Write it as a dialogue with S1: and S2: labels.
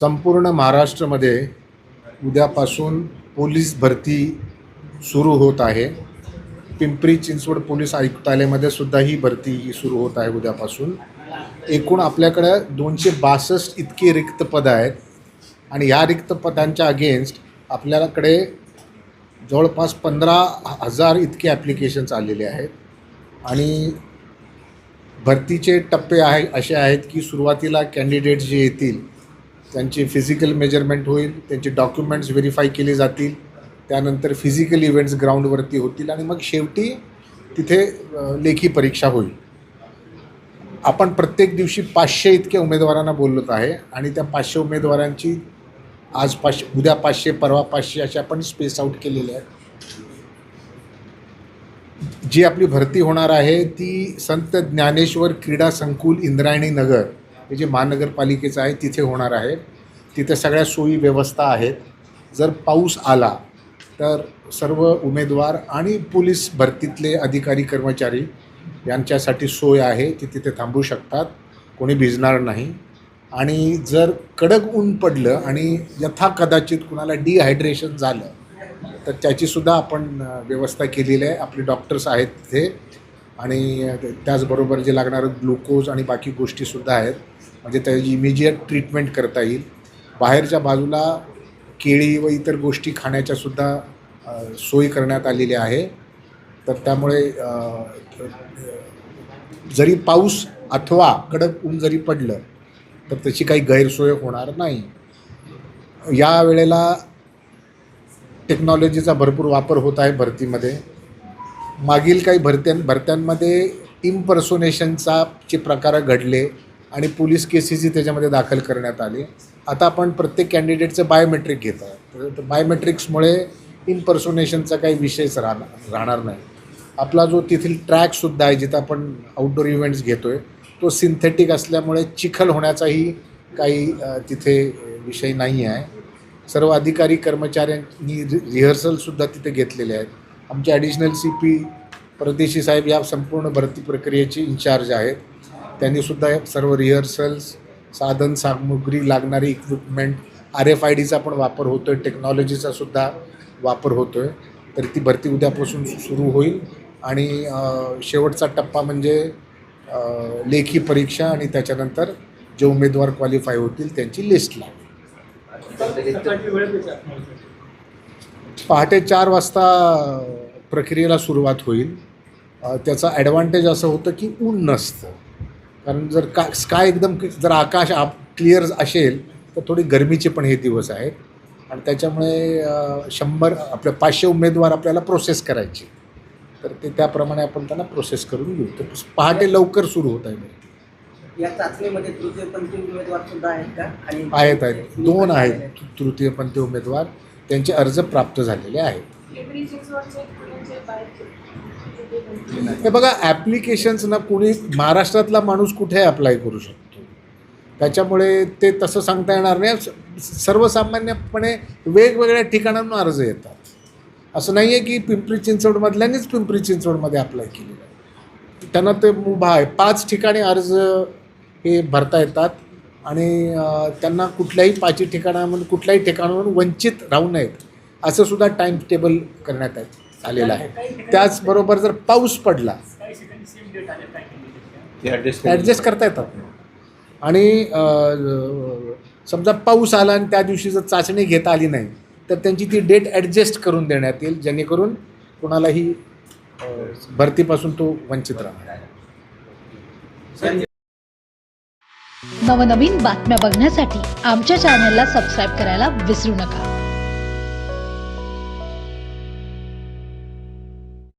S1: संपूर्ण महाराष्ट्रामध्ये उद्यापासून पोलीस भरती सुरू होत आहे. पिंपरी चिंचवड पोलीस आयुक्तालयामध्ये सुद्धा ही भरती ही सुरू होत आहे उद्यापासून. एकूण आपल्याकडं दोनशे बासष्ट इतके रिक्त पदं आहेत आणि ह्या रिक्त पदांच्या अगेन्स्ट आपल्याकडे जवळपास पंधरा हजार इतके ॲप्लिकेशन्स आलेले आहेत. आणि भरतीचे टप्पे आहे असे आहेत की सुरुवातीला कॅन्डिडेट्स जे येतील त्यांची फिजिकल मेजरमेंट होईल त्यांचे डॉक्युमेंट्स व्हेरीफाय केले जातील त्यानंतर फिजिकल इव्हेंट्स ग्राउंडवरती होतील आणि मग शेवटी तिथे लेखी परीक्षा होईल. आपण प्रत्येक दिवशी पाचशे इतक्या उमेदवारांना बोलत आहे आणि त्या पाचशे उमेदवारांची आज पाचशे उद्या पाचशे परवा पाचशे अशा आपण स्पेस आउट केलेले आहेत जी आपली भरती होणार आहे ती संत ज्ञानेश्वर क्रीडा संकुल इंद्रायणी नगर. हे जे महानगरपालिकेचं आहे तिथे होणार आहे. तिथे सगळ्या सोयी व्यवस्था आहेत. जर पाऊस आला तर सर्व उमेदवार आणि पोलीस भरतीतले अधिकारी कर्मचारी यांच्यासाठी सोय आहे ती तिथे थांबू शकतात. कोणी भिजणार नाही. आणि जर कडक ऊन पडलं आणि यथा कदाचित कुणाला डिहायड्रेशन झालं तर त्याचीसुद्धा आपण व्यवस्था केलेली आहे. आपले डॉक्टर्स आहेत तिथे. आणि त्याचबरोबर जे लागणारं ग्लुकोज आणि बाकी गोष्टीसुद्धा आहेत म्हणजे त्याची इमिजिएट ट्रीटमेंट करता येईल. बाहेरच्या बाजूला केळी व इतर गोष्टी खाण्याच्यासुद्धा सोय करण्यात आलेली आहे. तर त्यामुळे जरी पाऊस अथवा कडक ऊन जरी पडलं तर त्याची काही गैरसोय होणार नाही. या वेळेला टेक्नॉलॉजीचा भरपूर वापर होत आहे भरतीमध्ये. मागील काही भरत्यां भरत्यांमध्ये इम्पर्सोनेशनचा चे प्रकार घडले. आणि पोलीस केसेसही त्याच्यामध्ये दाखल करण्यात आले. आता आपण प्रत्येक कॅन्डिडेटचं बायोमेट्रिक घेत आहे तर बायोमेट्रिक्समुळे इनपर्सोनेशनचा काही विषयच राहणार राहणार नाही. आपला जो तेथील ट्रॅकसुद्धा आहे जिथं आपण आउटडोर इव्हेंट्स घेतो आहे तो सिंथेटिक असल्यामुळे चिखल होण्याचाही काही तिथे विषय नाही आहे. सर्व अधिकारी कर्मचाऱ्यांनी रि रिहर्सलसुद्धा तिथे घेतलेले आहेत. आमचे ॲडिशनल सी पी परदेशी साहेब या संपूर्ण भरती प्रक्रियेचे इन्चार्ज आहेत. त्यांनीसुद्धा सर्व रिहर्सल्स साधन सामुग्री लागणारी इक्विपमेंट आर एफ आय डीचा पण वापर होतो आहे टेक्नॉलॉजीचा सुद्धा वापर होतो आहे तर ती भरती उद्यापासून सुरू होईल. आणि शेवटचा टप्पा म्हणजे लेखी परीक्षा आणि त्याच्यानंतर जे उमेदवार क्वालिफाय होतील त्यांची लिस्ट लागेल. पहाटे चार वाजता प्रक्रियेला सुरुवात होईल. त्याचा ॲडव्हान्टेज असं होतं की ऊन नसतं. कारण जर का स्काय एकदम जर आकाश आप क्लिअर असेल तर थोडी गरमीचे पण हे दिवस आहेत. आणि त्याच्यामुळे शंभर आपल्या पाचशे उमेदवार आपल्याला प्रोसेस करायचे. तर ते त्याप्रमाणे आपण त्यांना प्रोसेस करून घेऊ. तर पहाटे लवकर सुरू होत आहे.
S2: या चाचणीमध्ये तृतीयपंथी उमेदवार सुद्धा आहेत का? आणि
S1: आहेत आहेत. दोन आहेत. तृतीयपंथी उमेदवार. त्यांचे अर्ज प्राप्त झालेले आहेत. हे बघा ॲप्लिकेशन्स ना कुणी महाराष्ट्रातला माणूस कुठे अप्लाय करू शकतो? त्याच्यामुळे ते तसं सांगता येणार नाही. सर्वसामान्यपणे वेगवेगळ्या ठिकाणांहून अर्ज येतात. असं नाही आहे की पिंपरी चिंचवडमधल्यानेच पिंपरी चिंचवडमध्ये अप्लाय केलेलं आहे. त्यांना ते मुभा आहे पाच ठिकाणी अर्ज हे भरता येतात आणि त्यांना कुठल्याही पाचही ठिकाणामधून कुठल्याही ठिकाणावरून वंचित राहू नयेत. असं सुद्धा टाईम टेबल करण्यात आहे- आलेलं आहे. त्याचबरोबर जर पाऊस पडला ॲडजस्ट करता येतात आणि समजा पाऊस आला आणि त्या दिवशी जर चाचणी घेता आली नाही तर त्यांची ती डेट ॲडजस्ट करून देण्यात येईल जेणेकरून कोणालाही भरतीपासून तो वंचित राहणार.
S3: नवनवीन बातम्या बघण्यासाठी आमच्या चॅनलला सबस्क्राईब करायला विसरू नका.